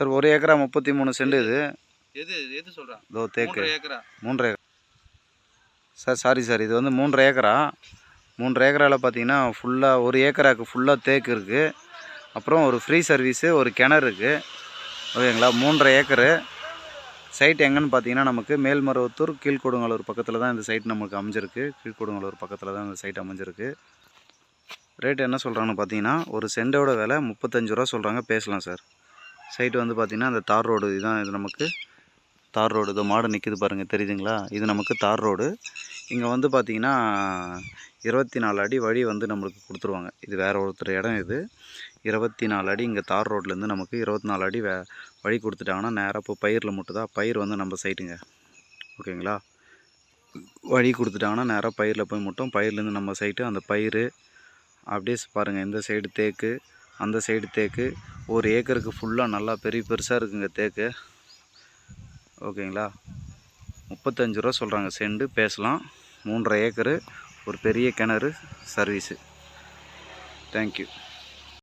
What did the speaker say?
Sir ஒரு ஏக்கரா முப்பத்தி மூணு சென்ட் இது. எது எது சொல்கிறான் இதோ தேக்கு. ஏக்கரா? மூன்றரை ஏக்கரா. சார் சாரி சார் இது வந்து மூன்றரை ஏக்கரா. மூன்றரை ஏக்கராவில் பார்த்தீங்கன்னா ஃபுல்லாக ஒரு ஏக்கராக்கு ஃபுல்லாக தேக்கு இருக்குது அப்புறம் ஒரு ஃப்ரீ சர்வீஸு ஒரு கிணறு இருக்குது ஓகேங்களா? மூன்றரை ஏக்கரு. சைட் எங்கன்னு பார்த்தீங்கன்னா நமக்கு மேல்மருவத்தூர் கீழ்கொடுங்கலூர் பக்கத்தில் தான் இந்த சைட் நமக்கு அமைஞ்சிருக்கு. கீழ்கொடுங்கலூர் பக்கத்தில் தான் இந்த சைட் அமைஞ்சிருக்கு. ரேட் என்ன சொல்கிறாங்கன்னு பார்த்தீங்கன்னா ஒரு சென்டோட விலை முப்பத்தஞ்சு ரூபா சொல்கிறாங்க பேசலாம் சார். சைட்டு வந்து பார்த்தீங்கன்னா அந்த தார் ரோடு இதுதான் இது நமக்கு. தார் ரோடு இது மாடு நிற்கிது பாருங்கள் தெரியுதுங்களா? இது நமக்கு தார் ரோடு. இங்கே வந்து பார்த்தீங்கன்னா இருபத்தி நாலு அடி வழி வந்து நம்மளுக்கு கொடுத்துருவாங்க. இது வேறு ஒருத்தர் இடம் இது. இருபத்தி நாலு அடி இங்கே தார் ரோட்லேருந்து நமக்கு இருபத்தி நாலு அடி வே வழி கொடுத்துட்டாங்கன்னா நேராக இப்போ பயிரில் முட்டுதா பயிர் வந்து நம்ம சைட்டுங்க ஓகேங்களா? வழி கொடுத்துட்டாங்கன்னா நேராக பயிரில் போய் முட்டும். பயிர்லேருந்து நம்ம சைட்டு அந்த பயிர் அப்படியே பாருங்கள் இந்த சைடு தேக்கு அந்த சைடு தேக்கு ஒரு ஏக்கருக்கு ஃபுல்லாக நல்லா பெரிய பெருசாக இருக்குங்க தேக்கு. ஓகேங்களா? முப்பத்தஞ்சு ரூபா சொல்கிறாங்க செண்டு பேசலாம். மூன்றரை ஏக்கரு ஒரு பெரிய கிணறு சர்வீஸு தேங்க்யூ